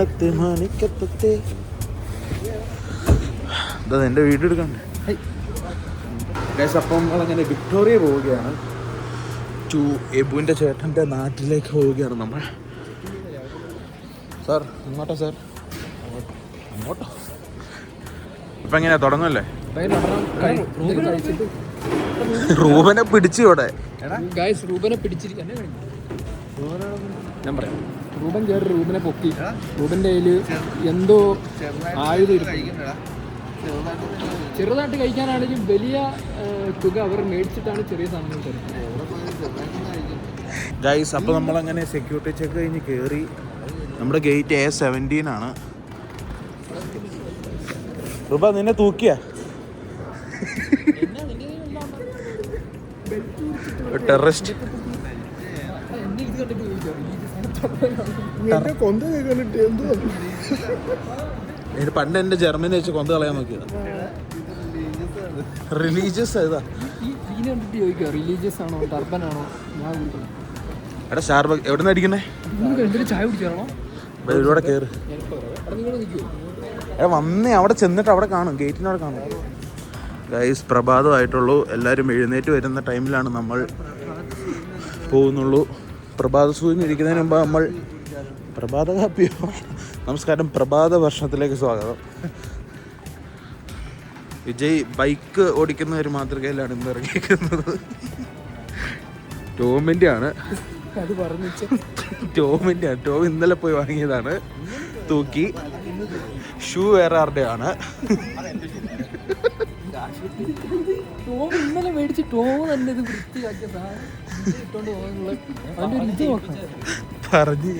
മാനത്തെ മാണിക്കത്തെ എന്താ എന്റെ വീട് എടുക്കണ്ടേ. അപ്പം നമ്മളങ്ങനെ വിക്ടോറിയ പോവുകയാണ്. ടു എബുവിന്റെ ചേട്ടന്റെ നാട്ടിലേക്ക് പോവുകയാണ് നമ്മൾ സാർ ഇങ്ങോട്ടോ സാർ. അങ്ങോട്ടോ. ഇപ്പം എങ്ങനെയാ തുടങ്ങല്ലേ റൂബനെ പിടിച്ചു ഇവിടെ. ഗായ്സ് റൂബനെ പിടിച്ചിരിക്കാൻ ഞാൻ പറയാം. റൂബൻ കയറി റൂബിനെ പൊക്കി. റൂബന്റെ കയ്യിൽ എന്തോ ആയുധം. ചെറുതായിട്ട് കഴിക്കാനാണെങ്കിലും വലിയ തുക അവർ മേടിച്ചിട്ടാണ് ചെറിയ സാധനങ്ങൾ തരുന്നത്. ഗൈസ് അപ്പോൾ നമ്മളങ്ങനെ സെക്യൂരിറ്റി ചെക്ക് കഴിഞ്ഞ് കയറി നമ്മുടെ ഗേറ്റ് എ സെവന്റീൻ ആണ്. റുബ നിന്നെ തൂക്കിയ? ടെററിസ്റ്റ് ഇത് പണ്ട് എന്റെ ജർമ്മനി വെച്ച് കൊന്ത കളയാൻ നോക്കിയത്. റിലീജിയസ് ഏതാ റിലീജിയസ് ആണോ? ടർബൻ ആണോ? ഞാൻ എടാ സ്റ്റാർബക്ക് എവിടെ നിന്ന് അടിക്കണേ ചായ കുടിച്ചാണോ? ഇവിടെ കയറി നിൽക്കുമോ എടാ വന്നേ അവിടെ ചെന്നിട്ട് അവിടെ കാണും. ഗേറ്റിനവിടെ കാണും. ഗൈസ് പ്രഭാതമായിട്ടുള്ളൂ. എല്ലാവരും എഴുന്നേറ്റ് വരുന്ന ടൈമിലാണ് നമ്മൾ പോകുന്നുള്ളൂ. പ്രഭാത സൂര്യൻ ഇരിക്കുന്നതിന് മുമ്പ് നമ്മൾ പ്രഭാത കാപ്പിയോ നമസ്കാരം പ്രഭാത വർഷത്തിലേക്ക് സ്വാഗതം. വിജയ് ബൈക്ക് ഓടിക്കുന്ന ഒരു മാതൃകയിലാണ് ഇന്ന് ഇറങ്ങിയിരിക്കുന്നത്. ടോമിന്റെ ആണ് അത് പറഞ്ഞു ടോമിന്റെ ആണ് ടോം ഇന്നലെ പോയി വാങ്ങിയതാണ്. തൂക്കി. ഷൂ വേറെ ആരുടെ ആണ് ടോം ഇന്നലെ മേടിച്ച് ടോം തന്നെ ഇത് വൃത്തിയാക്കിയ പറഞ്ഞു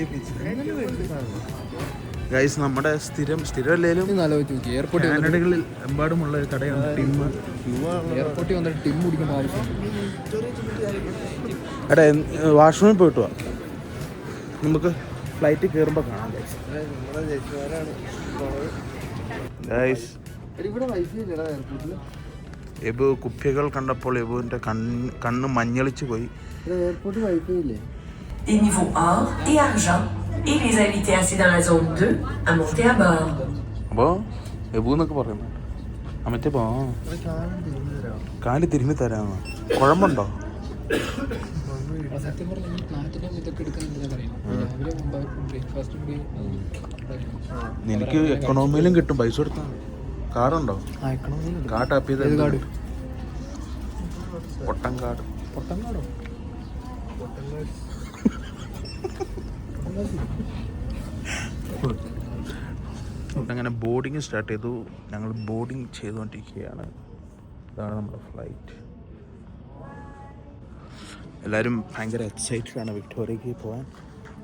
ഗൈസ് നമ്മുടെ സ്ഥിരം സ്ഥിരം അല്ലെങ്കിലും കാനഡകളിൽ എമ്പാടുമുള്ള ഒരു കടയാണ് ടിം എയർപോർട്ടിൽ വന്നിട്ട് ടിം കുടിക്കേണ്ട ആവശ്യം. എടാ വാഷ്റൂമിൽ പോയിട്ട് വാ. നമുക്ക് ഫ്ലൈറ്റ് കയറുമ്പോൾ കാണാം ഗൈസ് എബു കുപ്പികൾ കണ്ടപ്പോൾ എബുവിന്റെ കണ്ണ് കണ്ണ് മഞ്ഞളിച്ചു പോയി. Des niveaux or et argent. Et les invités assis dans la zone 2 à monter à bord. അപ്പോൾ എബു എന്നൊക്കെ പറയുന്നുണ്ട് ആ മറ്റേ പോ കാൽ തിരുമ്മി തരാമോ കുഴമ്പുണ്ടോ സത്യം പറഞ്ഞാൽ പ്ലാറ്റിനം ഇതൊക്കെ ബ്രേക്ക്ഫാസ്റ്റ് കൂടി നിനക്ക് എക്കണോമിയിലും കിട്ടും. പൈസ കൊടുത്താൽ കാർഡുണ്ടോ കാർഡ് ടാപ്പ് ചെയ്ത് കാർഡ്? പൊട്ടൻ കാർഡ് പൊട്ടങ്ങാടോ അങ്ങനെ ബോർഡിങ് സ്റ്റാർട്ട് ചെയ്തു. ഞങ്ങൾ ബോർഡിങ് ചെയ്തുകൊണ്ടിരിക്കുകയാണ് ഇതാണ് നമ്മുടെ ഫ്ലൈറ്റ് എല്ലാവരും ഭയങ്കര എക്സൈറ്റഡ് ആണ് വിക്ടോറിയക്ക് പോകാൻ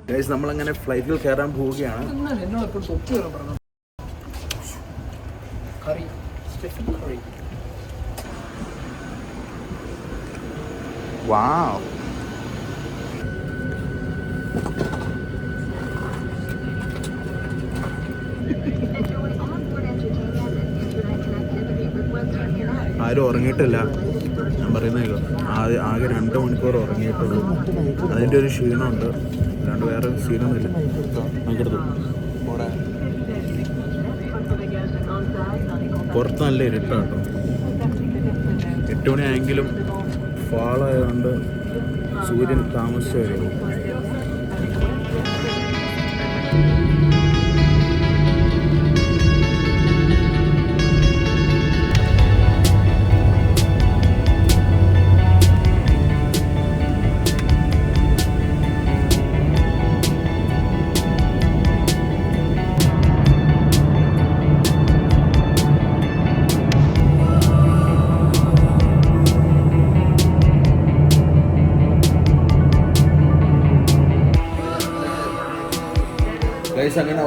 ഗൈസ് നമ്മളങ്ങനെ ഫ്ലൈറ്റിൽ കയറാൻ പോവുകയാണ് എന്നാൽ എന്നോട് അപ്പോൾ തൊപ്പി കയറാൻ പറഞ്ഞു കറി സ്റ്റെഫൻ കറി വാവ് ആരും ഉറങ്ങിയിട്ടില്ല. ഞാൻ പറയുന്നത് ആദ്യം ആകെ രണ്ട് മണിക്കൂർ ഉറങ്ങിയിട്ടുള്ളൂ. അതിന്റെ ഒരു ക്ഷീണമുണ്ട്. അല്ലാണ്ട് വേറെ ക്ഷീണമൊന്നുമില്ല. നമുക്കെടുത്തു പുറത്ത് നല്ല ഇരുട്ടാട്ടോ എട്ട് മണിയായെങ്കിലും ഫാളായതുകൊണ്ട് സൂര്യൻ താമസിച്ച് വരും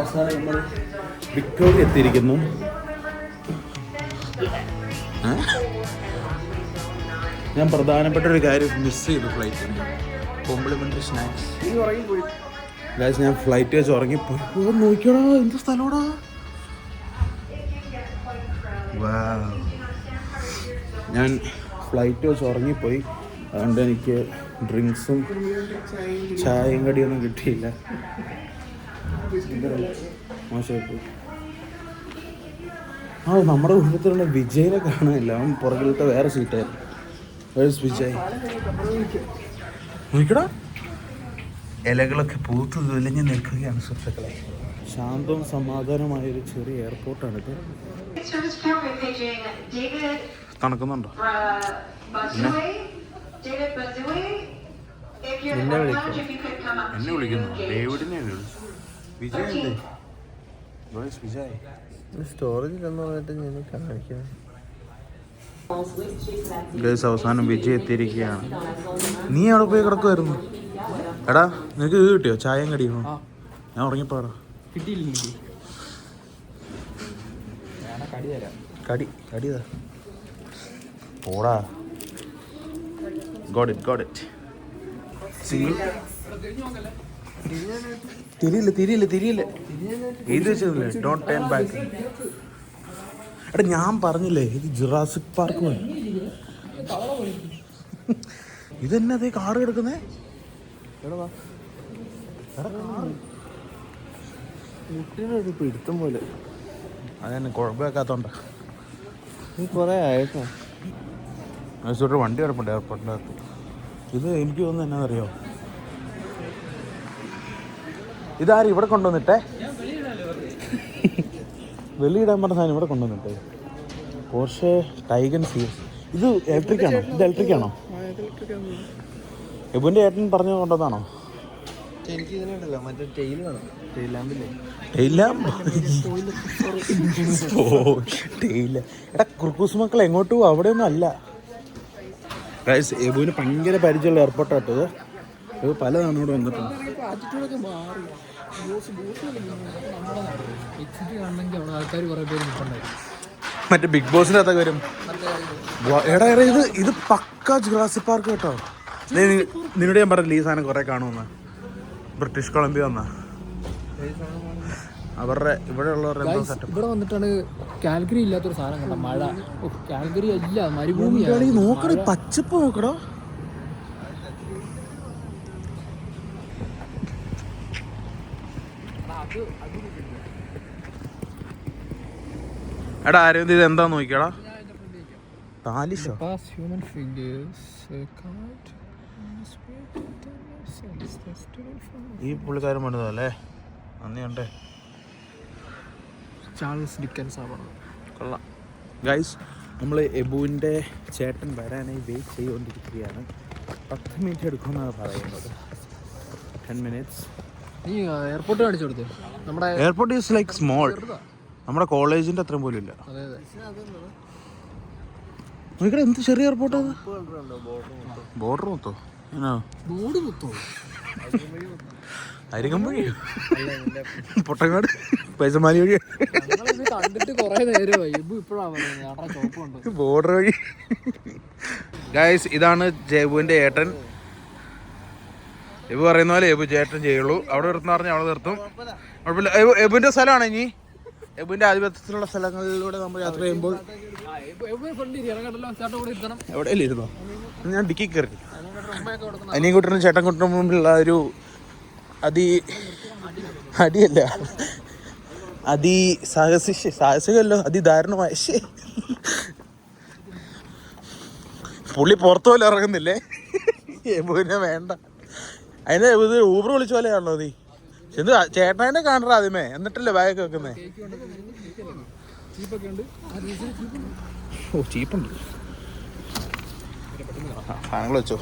അവസാനം നമ്മൾ വിക്ടോറിയ എത്തിയിരിക്കുന്നു? ഞാൻ പ്രധാനപ്പെട്ട ഒരു കാര്യം മിസ് ചെയ്തു ഫ്ലൈറ്റിന് കോംപ്ലിമെന്ററി സ്നാക്സ് ഗൈസ് ഞാൻ ഫ്ലൈറ്റ് വെച്ച് ഉറങ്ങിപ്പോയി നോക്കിയോടാ എന്ത് സ്ഥലമോടാ. ഞാൻ ഫ്ലൈറ്റ് വെച്ച് ഉറങ്ങിപ്പോയി അതുകൊണ്ട് എനിക്ക് ഡ്രിങ്ക്സും ചായയും കടിയൊന്നും കിട്ടിയില്ല. ആ നമ്മുടെ കുടുംബത്തിലുള്ള വിജയനെ കാണാനില്ല അവൻ പുറകിലത്തെ വേറെ സീറ്റായിരുന്നു വേഴ്സ് വിജയ്? നോക്കടാ ഇലകളൊക്കെ പൂത്ത് വിലഞ്ഞ് നിൽക്കുകയാണ് സുഹൃത്തുക്കളെ. ശാന്തവും സമാധാനമായ ഒരു ചെറിയ എയർപോർട്ടാണിത് നടക്കുന്നുണ്ടോ up എന്നെ വിളിക്കുന്നു. ഡേവിഡിനെ വിജയ് ഉണ്ട് വേഴ്സ് വിജയ്. സ്റ്റോറേജിലെന്ന് പറഞ്ഞിട്ട് ഞാൻ കാണിക്കാം. ഗേസ് അവസാനം വിജയ് എത്തിയിരിക്കുകയാണ്. നീ അവിടെ പോയി കിടക്കുമായിരുന്നു എടാ നിനക്ക് ഇത് കിട്ടിയോ? ചായയും കടിയോ? ഞാൻ ഉറങ്ങിപ്പോടാ കിട്ടിയില്ല കടി കടിതാ പോടാ. Got it got it single തിരിയില്ല തിരിയില്ല തിരിയില്ല ഇത് വെച്ചില്ലേ ഡോണ്ട് ടേൺ ബാക്ക് എടാ ഞാൻ പറഞ്ഞില്ലേ ഇത് ജുറാസിക് പാർക്ക് പോലെ. ഇതെന്നെ അതേ കാറ്. കിടക്കുന്നേ മുട്ടിനൊരു പിടുത്തം പോലെ. അതന്നെ കുഴപ്പമാക്കാത്തോണ്ടാ നീ കൊറേ ആയിട്ടോ? മൈസൂരിൽ വണ്ടി കിടപ്പുണ്ട് എയർപോർട്ടിന്റെ അകത്ത്. ഇത് എനിക്ക് തോന്നുന്നു എന്നാന്നറിയോ? ഇതാരും ഇവിടെ കൊണ്ടുവന്നിട്ടേ? വെളിയിടാൻ പറഞ്ഞ സാധനം ഇവിടെ കൊണ്ടുവന്നിട്ടേ. പോർഷെ ടൈഗൻ സി ഇത് ഇലക്ട്രിക് ആണോ? ഇത് ഇലക്ട്രിക് ആണോ? എബുവിന്റെ ഏട്ടൻ പറഞ്ഞു കൊണ്ടുവന്നാണോ എടാ കുർക്കൂസ് മക്കൾ എങ്ങോട്ട് പോകും അവിടെയൊന്നും അല്ല. ഗൈസ് എബുവിന് ഭയങ്കര പരിചയമുള്ള എയർപോർട്ടാട്ടത് പല തവണ ഇവിടെ വന്നിട്ടുണ്ട്. മറ്റേ ബിഗ് ബോസിന്റെ അകത്തൊക്കെ വരും. എടാ എടാ ഇത് ഇത് പക്ക ജുറാസി പാർക്ക് കേട്ടോ. നിന്നോട് ഞാൻ പറഞ്ഞില്ല ഈ സാധനം കുറേ കാണുമെന്ന്. ബ്രിട്ടീഷ് കൊളംബിയ വന്ന. അവരുടെ ഇവിടെ ഉള്ളവരുടെ ഇവിടെ വന്നിട്ടാണ് കാൽഗറി ഇല്ലാത്തൊരു സാധനം കണ്ട? മഴ. ഓ കാൽഗറി അല്ല മരുഭൂമി നോക്കണേ പച്ചപ്പ് നോക്കടോ. എടാ ആരും ഇത് എന്താ നോക്കിയടാ താലിഷോ card, ഈ പുള്ളിക്കാരൻ പണിതല്ലേ നന്ദി ഉണ്ടേ ചാൾസ് ഡിക്കൻസ് കൊള്ളാം. ഗൈസ് നമ്മൾ എബുവിന്റെ ചേട്ടൻ വരാനായി വെയിറ്റ് ചെയ്തുകൊണ്ടിരിക്കുകയാണ് പത്ത് മിനിറ്റ് എടുക്കുമെന്നാണ് പറയുന്നത്. ടെൻ മിനിറ്റ്സ് നീ എയർപോർട്ട് കാണിച്ചു കൊടുത്തേ. നമ്മുടെ എയർപോർട്ട് ഈസ് ലൈക്ക് സ്മോൾ നമ്മുടെ കോളേജിന്റെ അത്രയും പോലും ഇല്ല. അതെ അതെ. നോക്കിടെ എന്ത് ചെറിയ എയർപോർട്ട് ബോർഡർ മൊത്തോ. ബോർഡ് മൊത്തോ. അരികമ്പഴി പൊട്ടങ്ങാട് പൈസമാലി വഴി. കണ്ടിട്ട് കുറേ നേരമായി ബോർഡർ വഴി. ഗൈസ് ഇതാണ് ജേബുവിന്റെ ഏട്ടൻ. എബു പറയുന്ന പോലെ എബു ചേട്ടൻ ചെയ്യുള്ളൂ. അവിടെ നിർത്തുന്ന പറഞ്ഞാൽ അവിടെ നിർത്തും. കുഴപ്പമില്ല. എബു എബുവിന്റെ സ്ഥലമാണ് ഇനി? എബുവിന്റെ ആധിപത്യത്തിലുള്ള സ്ഥലങ്ങളിലൂടെ നമ്മൾ യാത്ര ചെയ്യുമ്പോൾ എവിടെയല്ലേ ഇരുന്നോ? ഞാൻ ഡിക്കി കയറി. അനിയൻകുട്ടനും ചേട്ടൻകുട്ടനും മുമ്പിലുള്ള ഒരു അതി അടിയല്ല. അതി സാഹസി സാഹസികമല്ലോ. അതിദാരുണമായ ശ്ശെ. പുള്ളി പുറത്തു പോലെ ഇറങ്ങുന്നില്ലേ? എബുവിനെ വേണ്ട. അതിന് ഊബർ വിളിച്ച പോലെയാണല്ലോ നീ. എന്ത് ചേട്ടനെ കാണറ ആദ്യമേ. എന്നിട്ടല്ലേ ബാഗൊക്കെ വെക്കുന്നേ? ചീപ്പൊക്കെ ആ ചീപ്പുണ്ട്. ഓ ചീപ്പുണ്ട് സാധനങ്ങൾ വെച്ചോ.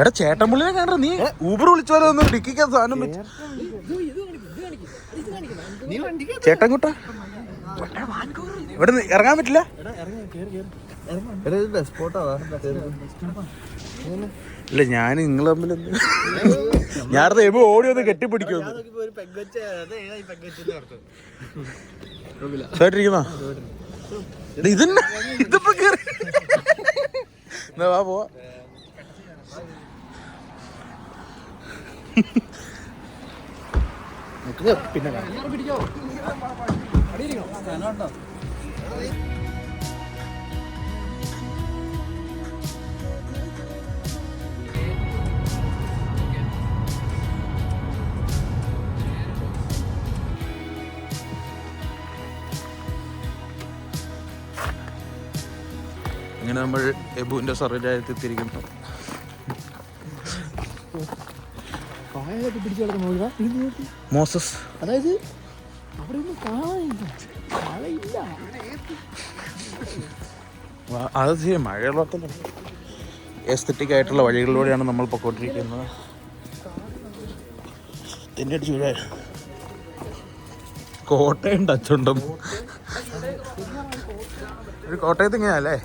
എടാ ചേട്ടൻ പുള്ളിനെ കാണറ. നീ ഊബർ വിളിച്ച പോലെ ഒന്ന് ഡിക്കിക്കാൻ സാധനം വെച്ചു. ചേട്ടൻ കുട്ട ഇവിടെ ഇറങ്ങാൻ പറ്റില്ല? ഇല്ല ഞാൻ നിങ്ങൾ തമ്മിൽ ഞാൻ എബോ ഓടി വന്ന് ഓർത്തു. കേട്ടിരിക്കുന്ന ഇതന്നെ? ഇതിപ്പോ കേറി. വാ പോവാ. പിന്നെ കാണാം. അങ്ങനെ നമ്മൾ എബുവിന്റെ സർവീലായിട്ട് എത്തിയിരിക്കുന്നു. മോസസ്. അതായത് അത് ശരി മഴയുള്ള എസ്തറ്റിക് ആയിട്ടുള്ള വഴികളിലൂടെയാണ് നമ്മൾ പൊക്കോണ്ടിരിക്കുന്നത്. തിന്നടിച്ചു വീഴ കോട്ടയം ടച്ചുണ്ടും ഒരു കോട്ടയത്ത് ഇങ്ങനെയല്ലേ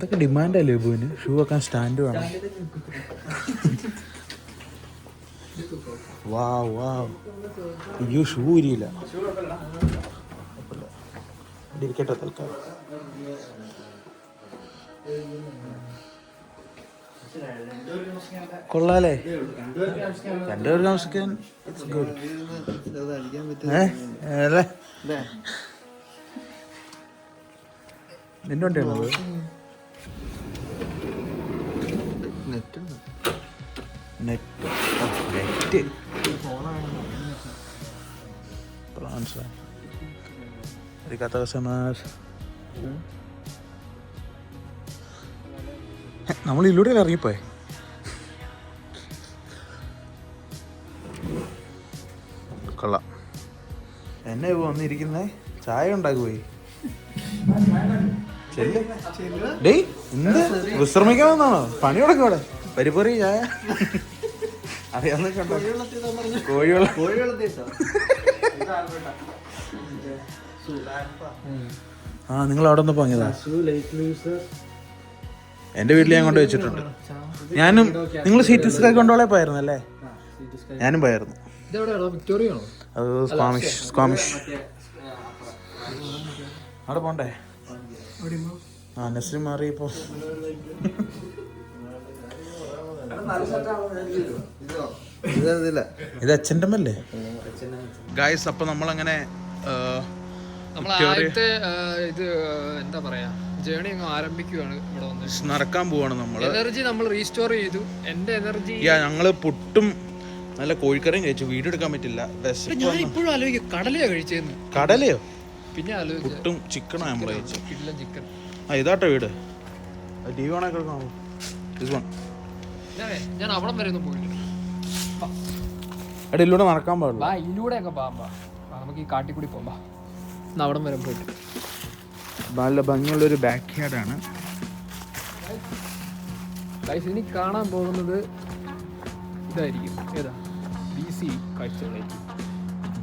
എന്തൊക്കെ ഡിമാൻഡല്ലേ ഇബുവിന് ഷൂ വെക്കാൻ സ്റ്റാൻഡ് വേണം. വാ വാ അയ്യോ ഷൂ ഇരിയില്ല ഇരിക്കട്ടെ തൽക്കാലം. കൊള്ളാലേ. രണ്ടുപേരും താമസിക്കാൻ ഇറ്റ്സ് ഗുഡ് ഏ? അല്ലേ? നിന്റെ വണ്ടിയാണോ നെറ്റ് പ്ലാൻസ് Arigato gozaimasu. നമ്മൾ ഇതിലൂടെ ഇറങ്ങിപ്പോയെ? കൊള്ളാം. എന്നെ ഇപ്പൊ വന്നിരിക്കുന്നേ? ചായ ഉണ്ടാക്കുപോയി ഡേയ് എന്ത്? വിശ്രമിക്കാൻ വന്നാണോ പണി കൊടുക്കും ഇവിടെ. പരിപ്പറി ചായ. അറിയാവുന്നൊക്കെ കണ്ടോ? കോഴിവെള്ളം ആ നിങ്ങൾ അവിടെ നിന്ന് പോങ്ങിയതാ. എന്റെ വീട്ടിൽ ഞാൻ കൊണ്ട് വെച്ചിട്ടുണ്ട്. ഞാനും നിങ്ങൾ സീറ്റ് സ്കൈ കൊണ്ടോളെ പോയായിരുന്നു അല്ലേ? ഞാനും പോയായിരുന്നു. അത് സ്ക്വാമിഷ് സ്ക്വാമിഷ് അവിടെ പോണ്ടേ? ആ നസ്രി മാറി ഇപ്പൊ. ഇതല്ല ഇത് അച്ഛന്റെ അമ്മല്ലേ ഗായ്സ് അപ്പൊ നമ്മളങ്ങനെ ആ, ഇത് എന്താ പറയാ ജേണി അങ്ങ് ആരംഭിക്കുകയാണ് ഇവിടെ വന്ന്. നടക്കാൻ പോവാണ് നമ്മൾ എനർജി നമ്മൾ റീസ്റ്റോർ ചെയ്തു. എന്റെ എനർജി യാ ഞങ്ങൾ പുട്ടും നല്ല കോഴിക്കറിയും കഴിച്ചു. വീഡിയോ എടുക്കാൻ പറ്റില്ല. ഞാൻ. ഇപ്പോഴും ആലോചിക്കും കടലയോ കഴിച്ചേന്ന്. കടലയോ? പിന്നെ ആലോചിച്ചു. പുട്ടും ചിക്കനോ നമ്മൾ കഴിച്ചു. ചിക്കൻ ആ ഇതാട്ടോ വീട്. ടി വി ഓണൊക്കെ എടുക്കാമോ This one. ഞാൻ അവിടം വരെ ഒന്നും പോയിട്ടില്ല എടാ ഇതിലൂടെ നടക്കാൻ പാടില്ല വാ ഇതിലൂടെ ഒക്കെ പോകാൻ നമുക്ക് ഈ കാട്ടിക്കൂടി പോകാം എന്നാ അവിടം വരെ പോയിട്ട് നല്ല ഭംഗിയുള്ള ഒരു ബാക്ക് യാർഡാണ് ഗൈസ് ഇനി കാണാൻ പോകുന്നത് ഇതായിരിക്കും. ഏതാ? ബി സി കാഴ്ചകളായിരിക്കും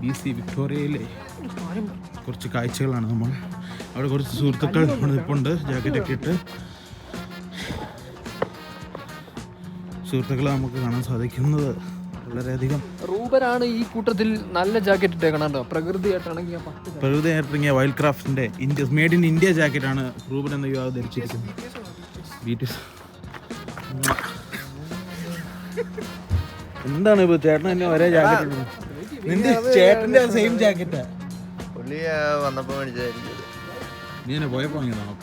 ബി സി വിക്ടോറിയയിലെ കുറച്ച് കാഴ്ചകളാണ് നമ്മൾ. അവിടെ കുറച്ച് സുഹൃത്തുക്കൾ ഇപ്പോൾ ഉണ്ട് ജാക്കറ്റൊക്കെ ഇട്ട്. സുഹൃത്തുക്കളെ നമുക്ക് കാണാൻ സാധിക്കുന്നത് വളരെയധികം റൂബരാണ് ഈ കൂട്ടത്തിൽ നല്ല ജാക്കറ്റ് ഇട്ടേക്കണോ പ്രകൃതിയായിട്ടാണെങ്കിൽ പ്രകൃതിയായിട്ടിറങ്ങിയ. വൈൽഡ് ക്രാഫ്റ്റിന്റെ ഇന്ത്യ മേഡ് ഇൻ ഇന്ത്യ ജാക്കറ്റാണ് റൂബൻ എന്ന യുവാവ് ധരിച്ചിരിക്കുന്നത്. എന്താണ് ഇപ്പൊ ചേട്ടൻ തന്നെ ഒരേ ജാക്കറ്റ് നിന്റെ ചേട്ടന്റെ സെയിം ജാക്കറ്റാ. പുള്ളി വന്നപ്പോ മേടിച്ചതായിരിക്കും ഇത്. നീ എന്നെ പോയപ്പോ വാങ്ങിയതാണോ?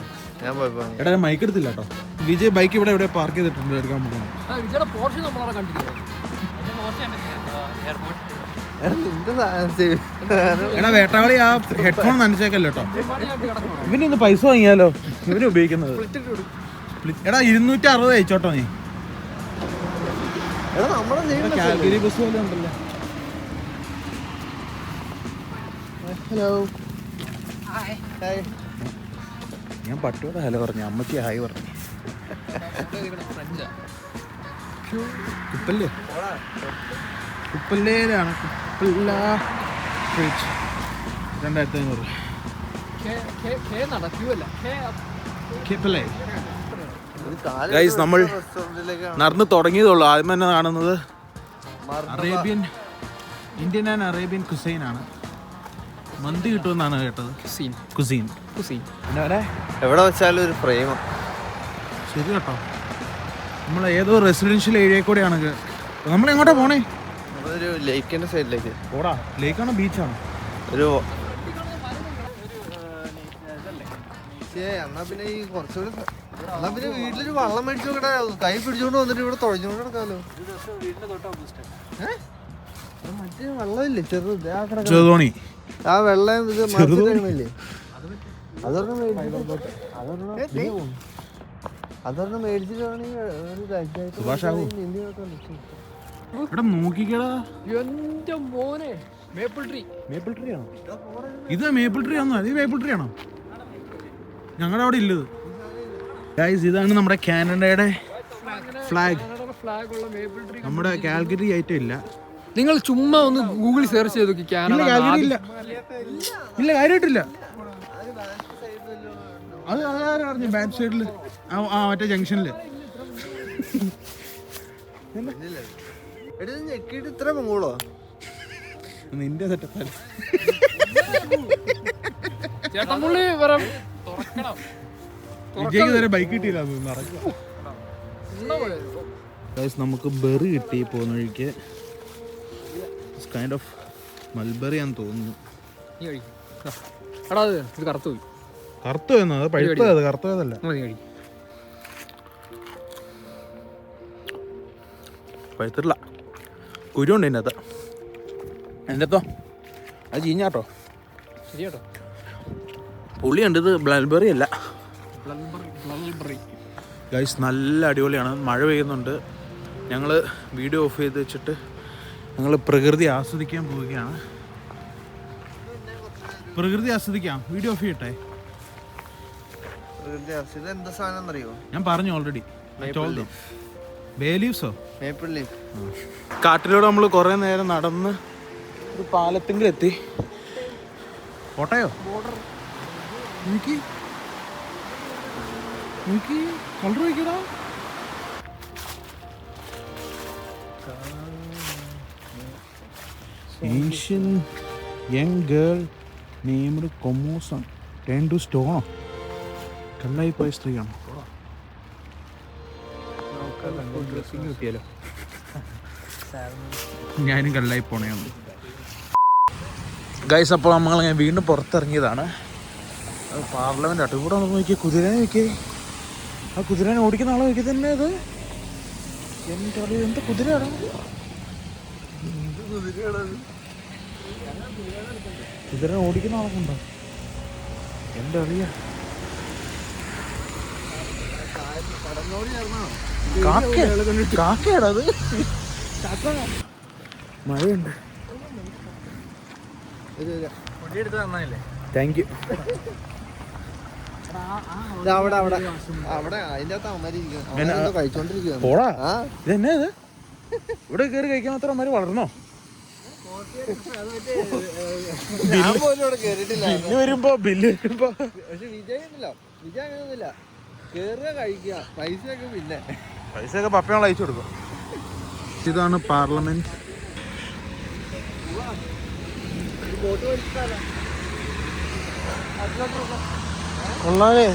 ഞാൻ പോയപ്പോ. എടാ മൈക്ക് എടുത്തില്ല കേട്ടോ. വിജയ് ബൈക്ക് ഇവിടെ എവിടെ പാർക്ക് ചെയ്തിട്ടുണ്ട്? എടുക്കാൻ പോകണം എടാ, വേട്ടാവളി ആ ഹെഡ്ഫോൺ നനച്ചേക്കല്ലോ കേട്ടോ ഇവന് ഇന്ന് പൈസ വാങ്ങിയാലോ? ഇവന് ഉപയോഗിക്കുന്നത്. എടാ ഇരുന്നൂറ്റി അറുപത് അയച്ചോട്ടോ നീ. കാൽഗരി ബസ് പോലെ ഉണ്ടല്ലോ. ഹലോ ഹായ് ഞാൻ പട്ടിയോടെ ഹലോ പറഞ്ഞു അമ്മയ്ക്ക് ഹായ് പറഞ്ഞു. കുപ്പല്ലേ? കുപ്പല്ലേലാണ് കുപ്പല്ല ഫ്രിഡ്ജ് രണ്ടായിരത്തി അഞ്ഞൂറ് നമ്മൾ നടന്ന് തുടങ്ങിയതുള്ളൂ ആദ്യം തന്നെ കാണുന്നത് Arabian Indian and Arabian cuisine ആണ്. മന്തി കിട്ടുമെന്നാണ് കേട്ടത്. കുസീൻ കുസീൻ കുസീൻ എവിടെ വെച്ചാലും ഒരു ഫ്രെയിം ശരി കേട്ടോ നമ്മൾ ഏതോ റെസിഡൻഷ്യൽ ഏരിയ കൂടെയാണ് നമ്മൾ എങ്ങോട്ടാ പോണേ? ഒരു ലേക്കിന്റെ സൈഡിലേക്ക്. ഓടാ ലേക്കാണോ ബീച്ചാണോ? ഒരു എന്നാ പിന്നെ ഈ കുറച്ചുകൂടി സ- എന്നാ പിന്നെ വീട്ടിലൊരു വള്ളം മേടിച്ചു നോക്കട്ടെ കൈ പിടിച്ചോണ്ട് വന്നിട്ട് ഇവിടെ തുഴഞ്ഞുകൊണ്ട്? മറ്റേ വെള്ളമില്ലേ? ആ കിടക്കുന്ന- ചെറുതോണി. ആ വെള്ളം ഇത് അതൊരെണ്ണം അതൊരെണ്ണം അതൊരെണ്ണം മേടിച്ചിട്ടാണെങ്കിൽ ഒരു രാജ്യമായിട്ട് സുഭാഷാവോ? നീന്തി നോക്കാൻ നോക്കിക്കടാ. എന്റെ മോനെ മേപ്പിൾ ട്രീ മേപ്പിൾ ട്രീ ആണോ? ഇത് മേപ്പിൾ ട്രീ ആണോ? ഇത് മേപ്പിൾ ട്രീ ആണോ? ഞങ്ങളുടെ അവിടെ ഇല്ലത്. ഗൈസ് ഇതാണ് നമ്മുടെ കാനഡയുടെ ഫ്ലാഗ് നമ്മുടെ കാൽഗറി ഐറ്റം ഇല്ല. നിങ്ങൾ ചുമ്മാ ഒന്ന് ഗൂഗിൾ സെർച്ച് ചെയ്ത് നോക്കി ഇല്ല കാനഡ കാൽഗറി ഇല്ല. ഇല്ല കാര്യമായിട്ടില്ല അത് അതാരും അറിഞ്ഞു? ബാക്ക് സൈഡിൽ ആ മറ്റേ ജംഗ്ഷനിൽ ഇത്ര പൊങ്ങോളോ നിന്റെ വിജയ്ക്ക് നേരെ ബൈക്ക് കിട്ടിയില്ല? ഗൈസ് നമുക്ക് ബെറി കിട്ടി പോകുന്ന വഴിക്ക്. കൈൻഡ് ഓഫ് മൽബറി ആണെന്ന് തോന്നുന്നു. കറുത്തു എടാ അത് ഇത് കറുത്തു കറുത്തതല്ല പഴുത്തിട്ടില്ല. കുരുണ്ട് അകത്ത് എന്റെ അത്തോ അത് ചീഞ്ഞാട്ടോ. ശരി കേട്ടോ പുളിയുണ്ട് ഇത്. ബ്ലൽബെറി അല്ല. ബ്ലബറി ഗൈസ് നല്ല അടിപൊളിയാണ്. മഴ പെയ്യുന്നുണ്ട്. ഞങ്ങൾ വീഡിയോ ഓഫ് ചെയ്ത് വെച്ചിട്ട് ഞങ്ങൾ പ്രകൃതി ആസ്വദിക്കാൻ പോവുകയാണ്. പ്രകൃതി ആസ്വദിക്കാം. വീഡിയോ ഓഫ് ചെയ്യട്ടെ. ഇത് എന്താ സാധനം അറിയോ ഞാൻ പറഞ്ഞു ഓൾറെഡി ബേ ലീവ്സോ മേപ്പിൾ ലീഫ് കാട്ടിലൂടെ നമ്മൾ കുറേ നേരം നടന്ന് ഒരു പാലത്തിങ്കിലെത്തി. കോട്ടയോ എനിക്ക് എനിക്ക് കളർ വയ്ക്കടാ ഏഷ്യൻ യങ് ഗേൾ നെയ്മഡ് കൊമോസൺ ടേൺ ടു സ്റ്റോണോ? കല്ലായി പോയ സ്ത്രീയാണോ? കിട്ടിയാലോ ഞാനും കല്ലായി പോണേന്ന് ഗൈസ് അപ്പോൾ നമ്മൾ ഞാൻ വീണ്ടും പുറത്തിറങ്ങിയതാണ്. പാർലമെന്റ് പാർലമെന്റ് ആട്ടോ. ഇവിടെ ഒന്ന് നോക്കിയേ കുതിരനെ നോക്കിയേ. ആ കുതിരനെ ഓടിക്കുന്ന ആളെ നോക്കി തന്നെ അത്. എന്റെ കുതിരയാണ് എന്ത് കുതിരയാണ് കുതിര ഓടിക്കുന്ന ആളൊക്കെ ഉണ്ടോ? എന്റെ അറിയ കാക്കയാടാ അത്. മഴയുണ്ട്. താങ്ക് യു അവിടെ അവിടെ. അവിടെ അതിന്റെ അകത്ത് ഇതെന്നാ ഇത്? ഇവിടെ കേറി കഴിക്കാൻ മാത്രം അമ്മര് വളർന്നോ? ബില്ല് വരുമ്പോ ബില്ല് വരുമ്പോ. പക്ഷെ വിജയ് ഉണ്ടല്ലോ. വിജയ് അങ്ങനെയൊന്നുമില്ല. പൈസയൊക്കെ പിന്നെ. പൈസയൊക്കെ അയച്ചു കൊടുക്കും. ഇതാണ് പാർലമെന്റ്. കൊള്ളാലേ.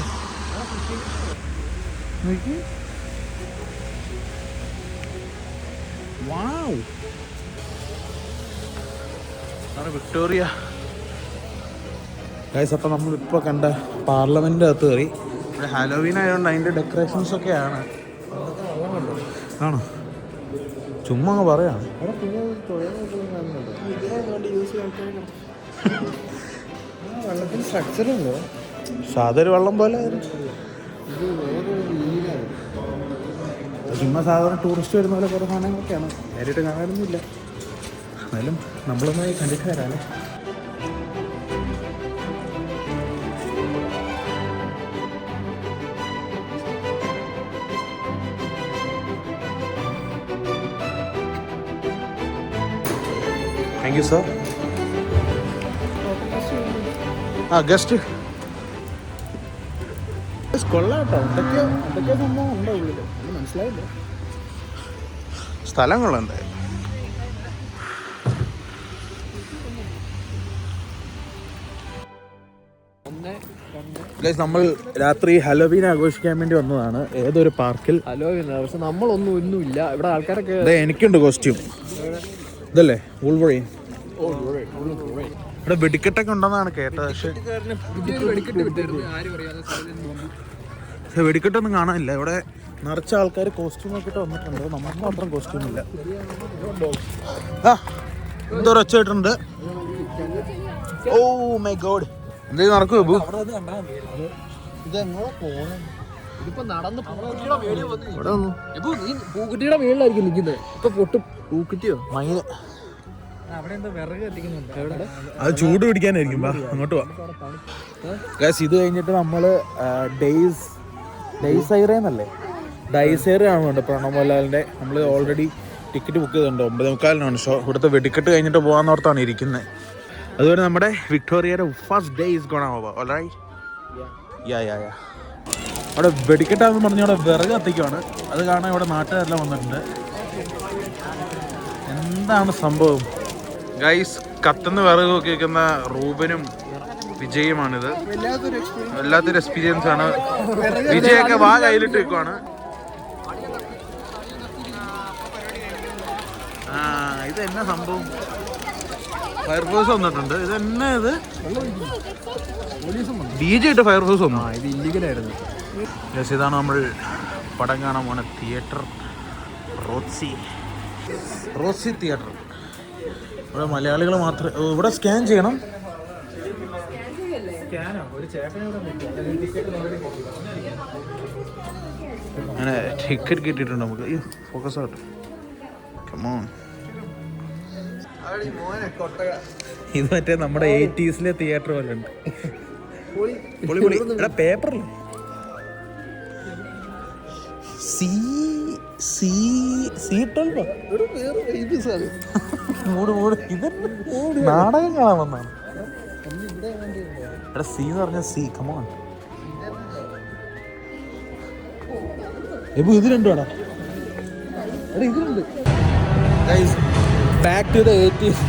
നോക്കി. വിക്ടോറിയ. ഗൈസ് നമ്മളിപ്പോ കണ്ട പാർലമെന്റിന്റെ അകത്ത് കയറി. ഇവിടെ ഹാലോവീൻ ആയതുകൊണ്ട് അതിന്റെ ഡെക്കറേഷൻസ് ഒക്കെ ആണ്? ആണോ ചുമ്മാ അങ്ങ് പറയാണ് സാധാരണ വെള്ളം പോലെ ചുമ്മാ സാധാരണ ടൂറിസ്റ്റ് വരുന്ന പോലെ കുറേ സാധനങ്ങളൊക്കെയാണ്. നേരിട്ട് കാണാനൊന്നുമില്ല. എന്നാലും നമ്മളൊന്നായി കണ്ടിട്ട് വരാല്ലേ താങ്ക് യു സർ ആ ഗസ്റ്റ് കൊള്ളാട്ടോ. കേട്ടോ എന്തൊക്കെയോ എന്തൊക്കെയോ സംഭവം ഉണ്ടോ ഉള്ളിൽ മനസ്സിലായില്ല. സ്ഥലങ്ങളുണ്ട് നമ്മൾ രാത്രി ഹലോവീൻ ആഘോഷിക്കാൻ വേണ്ടി വന്നതാണ്. ഏതൊരു പാർക്കിൽ? ഹലോവീൻ പക്ഷെ നമ്മളൊന്നും ഒന്നുമില്ല ഇവിടെ ആൾക്കാരൊക്കെ എനിക്കുണ്ട് കോസ്റ്റ്യൂം ഇതല്ലേ? ഉൾവഴി ഇവിടെ വെടിക്കെട്ടൊക്കെ ഉണ്ടെന്നാണ് കേട്ടത് പക്ഷെ പക്ഷെ വെടിക്കെട്ടൊന്നും കാണാനില്ല. ഇവിടെ നിറച്ച ആൾക്കാർ കോസ്റ്റ്യൂം ഒക്കെ ഇട്ട് വന്നിട്ടുണ്ട്. നമുക്ക് മാത്രം കോസ്റ്റ്യൂം ഇല്ല. ആ എന്തോ ഓ മൈ ഗോഡ് എന്തെങ്കിലും നടക്കുമോ ബു? ഇതെങ്ങനെ പോണേ ഇതിപ്പോ നടന്ന് പൂക്കുട്ടിയുടെ മേളിൽ വന്ന് ഇവിടെ വന്നു? ഇപ്പൊ നീ പൂക്കുട്ടിയുടെ മേളിലായിരിക്കും നിൽക്കുന്നത്. ഇപ്പൊ പൊട്ടും. പൂക്കുട്ടിയോ? മയിൽ. അത് ചൂട് പിടിക്കാനായിരിക്കും. വാ അങ്ങോട്ട് വാ. ഗൈസ് ഇത് കഴിഞ്ഞിട്ട് നമ്മൾ ഡേയ്സ് ഡേയ്സ് ഐറേന്നല്ലേ ഡൈസ് ഐറ ആണുണ്ട് പ്രണവ് മോഹൻലാലിന്റെ. നമ്മൾ ഓൾറെഡി ടിക്കറ്റ് ബുക്ക് ചെയ്തിട്ടുണ്ട്. ഒമ്പത് മുക്കാലിനാണ് ഷോ ഇവിടുത്തെ വെടിക്കെട്ട് കഴിഞ്ഞിട്ട് പോകാന്നോർത്താണ് ഇരിക്കുന്നത് അതുപോലെ നമ്മുടെ വിക്ടോറിയയുടെ first day is gonna all right yeah yeah yeah അവിടെ വെടിക്കെട്ടാന്ന് പറഞ്ഞ അവിടെ വിറക് കത്തിക്കുവാണ്. അത് കാണാൻ ഇവിടെ നാട്ടുകാരെല്ലാം വന്നിട്ടുണ്ട്. എന്താണ് സംഭവം? ഗൈസ് കത്തുന്ന വിറക് ഒക്കെ വെക്കുന്ന റൂബനും വിജയുമാണിത്. വല്ലാത്തൊരു എക്സ്പീരിയൻസ് ആണ്. വിജയൊക്കെ വാ കയ്യിലിട്ട് വെക്കുവാണ് ആ ഇത് എന്നാ സംഭവം ഫയർഫോഴ്സ് വന്നിട്ടുണ്ട്. ഇത്? എന്നാ ഇത് ഡി ജെ ഇട്ട് ഫയർഫോഴ്സ് വന്നു ഇത് ഇല്ലീഗലായിരുന്നു യെസ് ഇതാണ് നമ്മൾ പടം കാണാൻ പോണ തിയേറ്റർ റോസി റോസി തിയേറ്റർ ഇവിടെ മലയാളികൾ മാത്രമേ ഇവിടെ സ്കാൻ ചെയ്യണം. അങ്ങനെ ടിക്കറ്റ് കിട്ടിയിട്ടുണ്ട് നമുക്ക്. ഫോക്കസ് ആവട്ടെ കമോൺ ഇത് മറ്റേ നമ്മുടെ എയ്റ്റീസിലെ തിയേറ്റർ പോലെ ഉണ്ട്. പേപ്പറിൽ സി സി സി ട്വൽവ് മൂട് മൂട്. ഇത് നാടകം കാണാൻ വന്നാണ് എടാ സി എന്ന് പറഞ്ഞ സി. കമോൺ എബു ഇത് രണ്ടുമാടാ എടാ ഇത് രണ്ട്. ബാക്ക് ടു ദ എയ്റ്റീസ്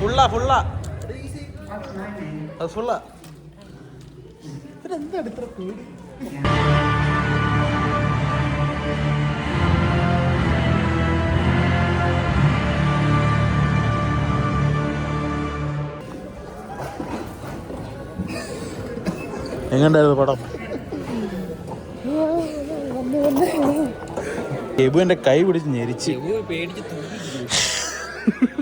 ഫുള്ളാ ഫുള്ളാ. അത് ഫുള്ളാ എങ്ങണ്ടായിരുന്നു പടം? എബു എന്റെ കൈ പിടിച്ച് ഞെരിച്ച്. പേടിച്ച്